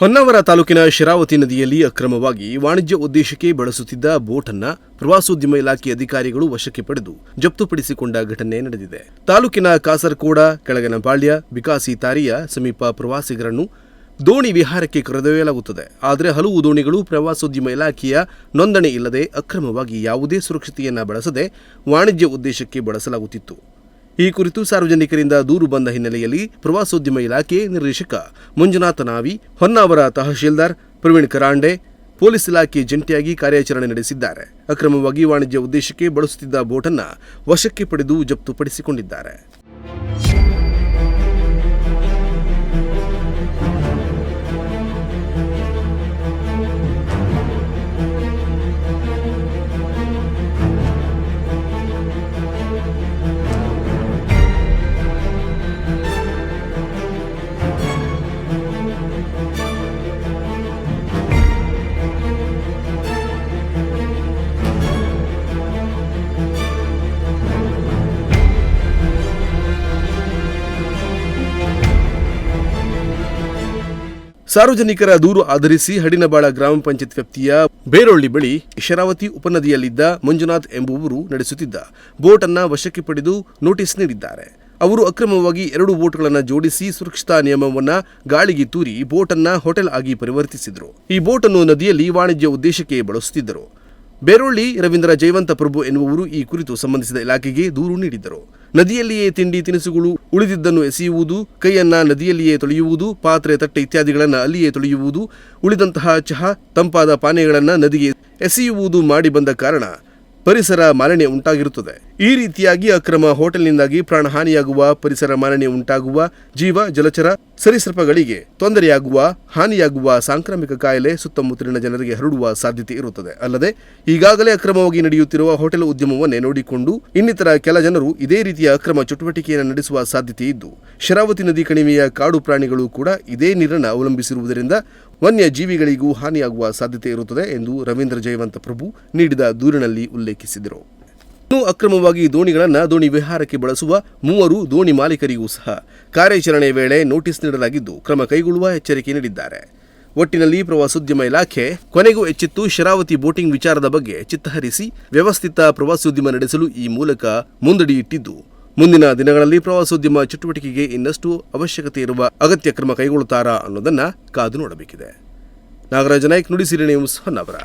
ಹೊನ್ನಾವರ ತಾಲೂಕಿನ ಶರಾವತಿ ನದಿಯಲ್ಲಿ ಅಕ್ರಮವಾಗಿ ವಾಣಿಜ್ಯ ಉದ್ದೇಶಕ್ಕೆ ಬಳಸುತ್ತಿದ್ದ ಬೋಟ್ ಅನ್ನ ಪ್ರವಾಸೋದ್ಯಮ ಇಲಾಖೆ ಅಧಿಕಾರಿಗಳು ವಶಕ್ಕೆ ಪಡೆದು ಜಪ್ತುಪಡಿಸಿಕೊಂಡ ಘಟನೆ ನಡೆದಿದೆ. ತಾಲೂಕಿನ ಕಾಸರಕೋಡ ಕೆಳಗನಪಾಳ್ಯ, ಬಿಕಾಸಿ ತಾರಿಯ ಸಮೀಪ ಪ್ರವಾಸಿಗರನ್ನು ದೋಣಿ ವಿಹಾರಕ್ಕೆ ಕರೆದೊಯ್ಯಲಾಗುತ್ತದೆ. ಆದರೆ ಹಲವು ದೋಣಿಗಳು ಪ್ರವಾಸೋದ್ಯಮ ಇಲಾಖೆಯ ನೋಂದಣಿ ಇಲ್ಲದೆ ಅಕ್ರಮವಾಗಿ ಯಾವುದೇ ಸುರಕ್ಷತೆಯನ್ನು ಬಳಸದೆ ವಾಣಿಜ್ಯ ಉದ್ದೇಶಕ್ಕೆ ಬಳಸಲಾಗುತ್ತಿತ್ತು. ಈ ಕುರಿತು ಸಾರ್ವಜನಿಕರಿಂದ ದೂರು ಬಂದ ಹಿನ್ನೆಲೆಯಲ್ಲಿ ಪ್ರವಾಸೋದ್ಯಮ ಇಲಾಖೆ ನಿರ್ದೇಶಕ ಮಂಜುನಾಥ ನಾವಿ, ಹೊನ್ನಾವರ ತಹಶೀಲ್ದಾರ್ ಪ್ರವೀಣ್ ಕರಾಂಡೆ, ಪೊಲೀಸ್ ಇಲಾಖೆ ಜಂಟಿಯಾಗಿ ಕಾರ್ಯಾಚರಣೆ ನಡೆಸಿದ್ದಾರೆ. ಅಕ್ರಮವಾಗಿ ವಾಣಿಜ್ಯ ಉದ್ದೇಶಕ್ಕೆ ಬಳಸುತ್ತಿದ್ದ ಬೋಟನ್ನು ವಶಕ್ಕೆ ಪಡೆದು ಜಪ್ತುಪಡಿಸಿಕೊಂಡಿದ್ದಾರೆ. ಸಾರ್ವಜನಿಕರ ದೂರು ಆಧರಿಸಿ ಹಡಿನಬಾಳ ಗ್ರಾಮ ಪಂಚಾಯತ್ ವ್ಯಾಪ್ತಿಯ ಬೇರೊಳ್ಳಿ ಬಳಿ ಶರಾವತಿ ಉಪನದಿಯಲ್ಲಿದ್ದ ಮಂಜುನಾಥ್ ಎಂಬುವರು ನಡೆಸುತ್ತಿದ್ದ ಬೋಟ್ ಅನ್ನ ವಶಕ್ಕೆ ಪಡೆದು ನೋಟಿಸ್ ನೀಡಿದ್ದಾರೆ. ಅವರು ಅಕ್ರಮವಾಗಿ ಎರಡು ಬೋಟ್ಗಳನ್ನು ಜೋಡಿಸಿ ಸುರಕ್ಷತಾ ನಿಯಮವನ್ನು ಗಾಳಿಗೆ ತೂರಿ ಬೋಟ್ ಅನ್ನ ಹೋಟೆಲ್ ಆಗಿ ಪರಿವರ್ತಿಸಿದರು. ಈ ಬೋಟ್ ಅನ್ನು ನದಿಯಲ್ಲಿ ವಾಣಿಜ್ಯ ಉದ್ದೇಶಕ್ಕೆ ಬಳಸುತ್ತಿದ್ದರು. ಬೇರೊಳ್ಳಿ ರವೀಂದ್ರ ಜಯವಂತ ಪ್ರಭು ಎನ್ನುವರು ಈ ಕುರಿತು ಸಂಬಂಧಿಸಿದ ಇಲಾಖೆಗೆ ದೂರು ನೀಡಿದ್ದರು. ನದಿಯಲ್ಲಿಯೇ ತಿಂಡಿ ತಿನಿಸುಗಳು, ಉಳಿದಿದ್ದನ್ನು ಎಸೆಯುವುದು, ಕೈಯನ್ನ ನದಿಯಲ್ಲಿಯೇ ತೊಳೆಯುವುದು, ಪಾತ್ರೆ, ತಟ್ಟೆ ಇತ್ಯಾದಿಗಳನ್ನು ಅಲ್ಲಿಯೇ ತೊಳೆಯುವುದು, ಉಳಿದಂತಹ ಚಹಾ, ತಂಪಾದ ಪಾನೀಯಗಳನ್ನು ನದಿಗೆ ಎಸೆಯುವುದು ಮಾಡಿ ಬಂದ ಕಾರಣ ಪರಿಸರ ಮಾಲಿನ್ಯ ಉಂಟಾಗಿರುತ್ತದೆ. ಈ ರೀತಿಯಾಗಿ ಅಕ್ರಮ ಹೋಟೆಲ್ನಿಂದಾಗಿ ಪ್ರಾಣಹಾನಿಯಾಗುವ ಪರಿಸರ ಮಾಲಿನ್ಯ ಉಂಟಾಗುವ ಜೀವ ಜಲಚರ ಸರೀಸೃಪಗಳಿಗೆ ತೊಂದರೆಯಾಗುವ, ಹಾನಿಯಾಗುವ ಸಾಂಕ್ರಾಮಿಕ ಕಾಯಿಲೆ ಸುತ್ತಮುತ್ತಲಿನ ಜನರಿಗೆ ಹರಡುವ ಸಾಧ್ಯತೆ ಇರುತ್ತದೆ. ಅಲ್ಲದೆ, ಈಗಾಗಲೇ ಅಕ್ರಮವಾಗಿ ನಡೆಯುತ್ತಿರುವ ಹೋಟೆಲ್ ಉದ್ಯಮವನ್ನೇ ನೋಡಿಕೊಂಡು ಇನ್ನಿತರ ಕೆಲ ಜನರು ಇದೇ ರೀತಿಯ ಅಕ್ರಮ ಚಟುವಟಿಕೆಯನ್ನು ನಡೆಸುವ ಸಾಧ್ಯತೆ ಇದ್ದು, ಶರಾವತಿ ನದಿ ಕಣಿವೆಯ ಕಾಡು ಪ್ರಾಣಿಗಳು ಕೂಡ ಇದೇ ನೀರನ್ನು ಅವಲಂಬಿಸಿರುವುದರಿಂದ ವನ್ಯ ಜೀವಿಗಳಿಗೂ ಹಾನಿಯಾಗುವ ಸಾಧ್ಯತೆ ಇರುತ್ತದೆ ಎಂದು ರವೀಂದ್ರ ಜಯವಂತ ಪ್ರಭು ನೀಡಿದ ದೂರಿನಲ್ಲಿ ಉಲ್ಲೇಖಿಸಿದರು. ಇನ್ನು ಅಕ್ರಮವಾಗಿ ದೋಣಿಗಳನ್ನು ದೋಣಿ ವಿಹಾರಕ್ಕೆ ಬಳಸುವ ಮೂವರು ದೋಣಿ ಮಾಲೀಕರಿಗೂ ಸಹ ಕಾರ್ಯಾಚರಣೆ ವೇಳೆ ನೋಟಿಸ್ ನೀಡಲಾಗಿದ್ದು ಕ್ರಮ ಕೈಗೊಳ್ಳುವ ಎಚ್ಚರಿಕೆ ನೀಡಿದ್ದಾರೆ. ಒಟ್ಟಿನಲ್ಲಿ ಪ್ರವಾಸೋದ್ಯಮ ಇಲಾಖೆ ಕೊನೆಗೂ ಎಚ್ಚೆತ್ತು ಶರಾವತಿ ಬೋಟಿಂಗ್ ವಿಚಾರದ ಬಗ್ಗೆ ಚಿತ್ತಹರಿಸಿ ವ್ಯವಸ್ಥಿತ ಪ್ರವಾಸೋದ್ಯಮ ನಡೆಸಲು ಈ ಮೂಲಕ ಮುಂದಡಿಯಿಟ್ಟಿದ್ದು. ಮುಂದಿನ ದಿನಗಳಲ್ಲಿ ಪ್ರವಾಸೋದ್ಯಮ ಚಟುವಟಿಕೆಗೆ ಇನ್ನಷ್ಟು ಅವಶ್ಯಕತೆ ಇರುವ ಅಗತ್ಯ ಕ್ರಮ ಕೈಗೊಳ್ಳುತ್ತಾರಾ ಅನ್ನೋದನ್ನ ಕಾದು ನೋಡಬೇಕಿದೆ. ನಾಗರಾಜ ನಾಯ್ಕ್ ನುಡಿಸಿರಿ ನ್ಯೂಸ್ ಹೊನ್ನಾವರ.